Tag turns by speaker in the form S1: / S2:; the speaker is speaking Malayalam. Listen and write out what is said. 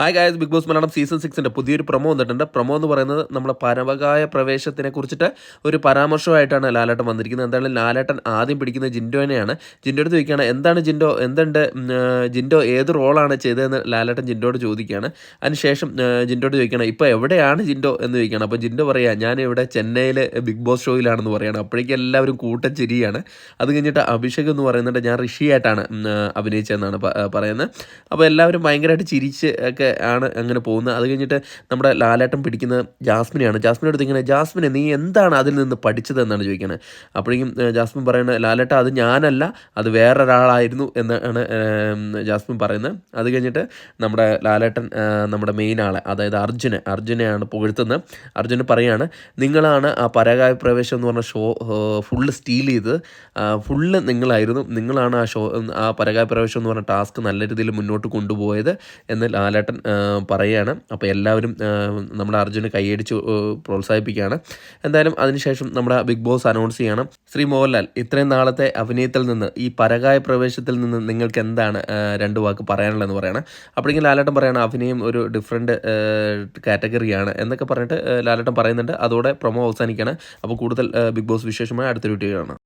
S1: Hi guys big boss Malayalam season സിക്സിന്റെ പുതിയൊരു പ്രൊമോ വന്നിട്ടുണ്ട്. പ്രൊമോ എന്ന് പറയുന്നത് നമ്മുടെ പരവകായ പ്രവേശത്തിനെ കുറിച്ചിട്ട് ഒരു പരാമർശമായിട്ടാണ് ലാലേട്ടൻ വന്നിരിക്കുന്നത്. എന്തായാലും ലാലേട്ടൻ ആദ്യം പിടിക്കുന്ന ജിൻഡോനെയാണ്. ജിൻഡോ എടുത്ത് ചോദിക്കുകയാണ് എന്താണ് ജിൻഡോ എന്തുണ്ട്? ജിൻഡോ ഏത് റോളാണ് ചെയ്തതെന്ന് ലാലേട്ടൻ ജിൻഡോട് ചോദിക്കുകയാണ്. അതിനുശേഷം ജിൻഡോട് ചോദിക്കണം ഇപ്പോൾ എവിടെയാണ് ജിൻഡോ? എന്ന് ചോദിക്കുകയാണ്. അപ്പോൾ ജിൻഡോ പറയുക ഞാൻ ഇവിടെ ബിഗ് ബോസ് ഷോയിലാണെന്ന് പറയുകയാണ് അപ്പോഴേക്കും എല്ലാവരും കൂട്ടം ചിരിയാണ്. അത് കഴിഞ്ഞിട്ട് അഭിഷേക് എന്ന് പറയുന്നുണ്ട് ഞാൻ ഋഷിയായിട്ടാണ് അഭിനയിച്ചതെന്നാണ് പറയുന്നത്. അപ്പോൾ എല്ലാവരും ഭയങ്കരമായിട്ട് ചിരിച്ച് ഒക്കെ ആണ് അങ്ങനെ പോകുന്നത്. അത് കഴിഞ്ഞിട്ട് നമ്മുടെ ലാലേട്ടൻ പിടിക്കുന്ന ജാസ്മിനെയാണ്. ജാസ്മിന്റെ അടുത്ത് ഇങ്ങനെ ജാസ്മിനെ നീ എന്താണ് അതിൽ നിന്ന് പഠിച്ചത് എന്നാണ് ചോദിക്കുന്നത് അപ്പോഴേക്കും ജാസ്മിൻ പറയുന്നത് ലാലേട്ട അത് ഞാനല്ല അത് വേറൊരാളായിരുന്നു എന്നാണ് ജാസ്മിൻ പറയുന്നത്. അത് കഴിഞ്ഞിട്ട് നമ്മുടെ ലാലേട്ടൻ നമ്മുടെ മെയിൻ ആളെ അതായത് അർജുനെ അർജുനെയാണ് പുകഴ്ത്തുന്നത്. അർജുന് പറയാണ് നിങ്ങളാണ് ആ പരാകായ പ്രവേശം എന്ന് പറഞ്ഞ ഷോ ഫുള്ള് സ്റ്റീൽ ചെയ്ത് ഫുള്ള് നിങ്ങളായിരുന്നു. നിങ്ങളാണ് ആ ഷോ ആ പരകായ പ്രവേശം എന്ന് പറഞ്ഞ ടാസ്ക് നല്ല രീതിയിൽ മുന്നോട്ട് കൊണ്ടുപോയത് എന്ന് ലാലേട്ടൻ പറയുകയാണ് അപ്പോൾ എല്ലാവരും നമ്മുടെ അർജുനെ കൈയടിച്ച് പ്രോത്സാഹിപ്പിക്കുകയാണ്. എന്തായാലും അതിനുശേഷം നമ്മുടെ ബിഗ് ബോസ് അനൗൺസ് ചെയ്യണം. ശ്രീ മോഹൻലാൽ ഇത്രയും നാളത്തെ അഭിനയത്തിൽ നിന്ന് ഈ പരകായ പ്രവേശത്തിൽ നിന്ന് നിങ്ങൾക്ക് എന്താണ് രണ്ട് വാക്ക് പറയാനുള്ളതെന്ന് പറയണം. അപ്പോഴെങ്കിൽ ലാലേട്ടൻ പറയണം അഭിനയം ഒരു ഡിഫറെന്റ് കാറ്റഗറിയാണ് എന്നൊക്കെ പറഞ്ഞിട്ട് ലാലേട്ടൻ പറയുന്നുണ്ട്. അതോടെ പ്രൊമോ അവസാനിക്കുകയാണ്. അപ്പോൾ കൂടുതൽ ബിഗ് ബോസ് വിശേഷമായി അടുത്തൊരു വീഡിയോ കാണാം.